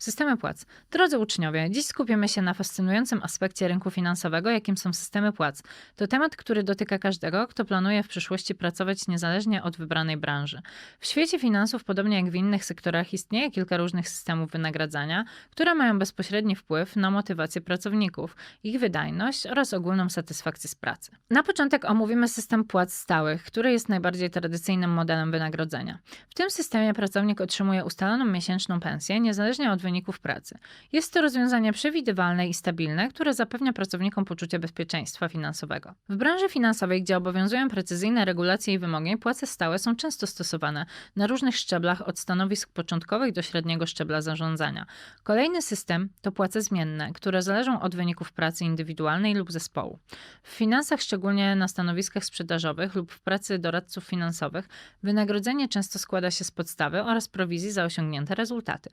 Systemy płac. Drodzy uczniowie, dziś skupimy się na fascynującym aspekcie rynku finansowego, jakim są systemy płac. To temat, który dotyka każdego, kto planuje w przyszłości pracować niezależnie od wybranej branży. W świecie finansów, podobnie jak w innych sektorach, istnieje kilka różnych systemów wynagradzania, które mają bezpośredni wpływ na motywację pracowników, ich wydajność oraz ogólną satysfakcję z pracy. Na początek omówimy system płac stałych, który jest najbardziej tradycyjnym modelem wynagrodzenia. W tym systemie pracownik otrzymuje ustaloną miesięczną pensję, niezależnie od wyników pracy. Jest to rozwiązanie przewidywalne i stabilne, które zapewnia pracownikom poczucie bezpieczeństwa finansowego. W branży finansowej, gdzie obowiązują precyzyjne regulacje i wymogi, płace stałe są często stosowane na różnych szczeblach od stanowisk początkowych do średniego szczebla zarządzania. Kolejny system to płace zmienne, które zależą od wyników pracy indywidualnej lub zespołu. W finansach, szczególnie na stanowiskach sprzedażowych lub w pracy doradców finansowych, wynagrodzenie często składa się z podstawy oraz prowizji za osiągnięte rezultaty.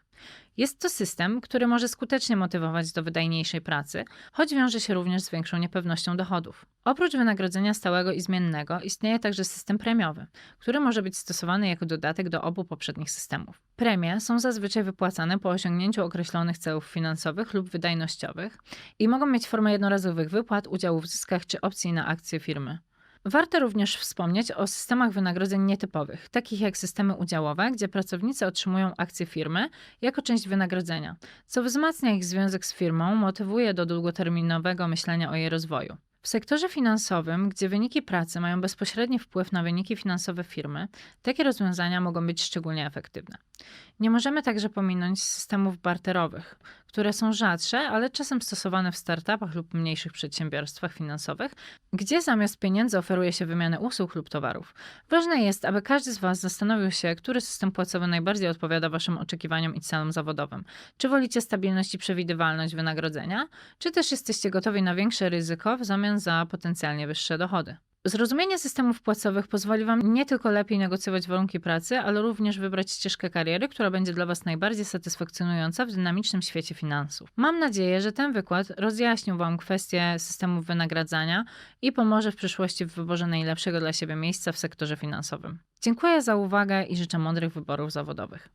Jest to system, który może skutecznie motywować do wydajniejszej pracy, choć wiąże się również z większą niepewnością dochodów. Oprócz wynagrodzenia stałego i zmiennego istnieje także system premiowy, który może być stosowany jako dodatek do obu poprzednich systemów. Premie są zazwyczaj wypłacane po osiągnięciu określonych celów finansowych lub wydajnościowych i mogą mieć formę jednorazowych wypłat, udziału w zyskach czy opcji na akcje firmy. Warto również wspomnieć o systemach wynagrodzeń nietypowych, takich jak systemy udziałowe, gdzie pracownicy otrzymują akcje firmy jako część wynagrodzenia, co wzmacnia ich związek z firmą, motywuje do długoterminowego myślenia o jej rozwoju. W sektorze finansowym, gdzie wyniki pracy mają bezpośredni wpływ na wyniki finansowe firmy, takie rozwiązania mogą być szczególnie efektywne. Nie możemy także pominąć systemów barterowych, które są rzadsze, ale czasem stosowane w startupach lub mniejszych przedsiębiorstwach finansowych, gdzie zamiast pieniędzy oferuje się wymianę usług lub towarów. Ważne jest, aby każdy z Was zastanowił się, który system płacowy najbardziej odpowiada Waszym oczekiwaniom i celom zawodowym. Czy wolicie stabilność i przewidywalność wynagrodzenia, czy też jesteście gotowi na większe ryzyko w zamian za potencjalnie wyższe dochody? Zrozumienie systemów płacowych pozwoli Wam nie tylko lepiej negocjować warunki pracy, ale również wybrać ścieżkę kariery, która będzie dla Was najbardziej satysfakcjonująca w dynamicznym świecie finansów. Mam nadzieję, że ten wykład rozjaśnił Wam kwestie systemów wynagradzania i pomoże w przyszłości w wyborze najlepszego dla siebie miejsca w sektorze finansowym. Dziękuję za uwagę i życzę mądrych wyborów zawodowych.